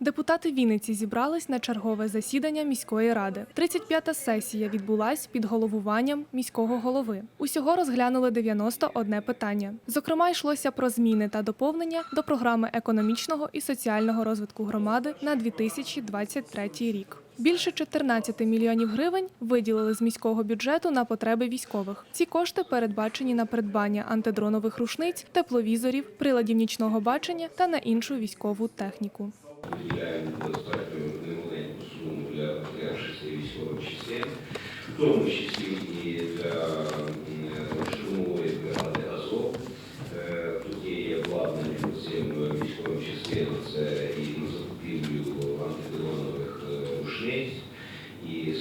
Депутати Вінниці зібрались на чергове засідання міської ради. 35-та сесія відбулась під головуванням міського голови. Усього розглянули 91 питання. Зокрема, йшлося про зміни та доповнення до програми економічного і соціального розвитку громади на 2023 рік. Більше 14 мільйонів гривень виділили з міського бюджету на потреби військових. Ці кошти передбачені на придбання антидронових рушниць, тепловізорів, приладів нічного бачення та на іншу військову техніку. виділяємо достатньо для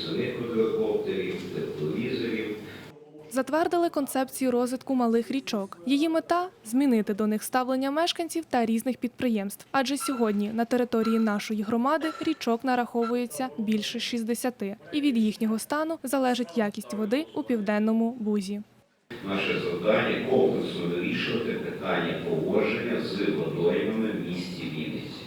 самих квадрокоптерів, тепловізорів. Затвердили концепцію розвитку малих річок. Її мета змінити до них ставлення мешканців та різних підприємств. Адже сьогодні на території нашої громади річок нараховується більше 60, і від їхнього стану залежить якість води у південному бузі. Наше завдання комплексно вирішувати питання поводження з водоймами в місті Вінниці.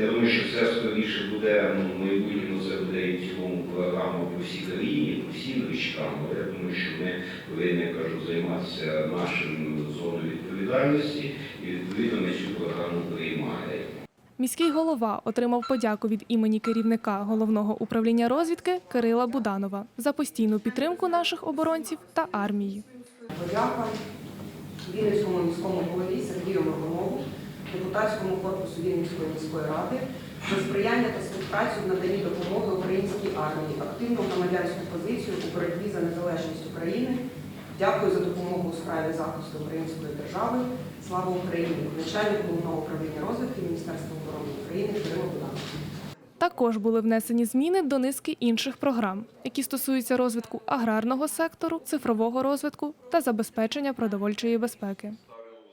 Я думаю, що це скоріше буде ну, в майбутньому, це буде і в цілому програма по всій країні, по всім річкам. Але я думаю, що ми повинні я кажу, займатися нашою зоною відповідальності і відповідно ми цю програму приймаємо. Міський голова отримав подяку від імені керівника головного управління розвідки Кирила Буданова за постійну підтримку наших оборонців та армії. Подяка Вінницькому міському голові Сергію Моргунову, депутатському корпусу Вінницької міської ради за сприяння та співпрацю в наданні допомоги армії, активну громадянську позицію у боротьбі за незалежність України. Дякую за допомогу у справі захисту української держави. Слава Україні! Начальник головного управління розвідки Міністерства оборони України Кирило Буданов. Також були внесені зміни до низки інших програм, які стосуються розвитку аграрного сектору, цифрового розвитку та забезпечення продовольчої безпеки.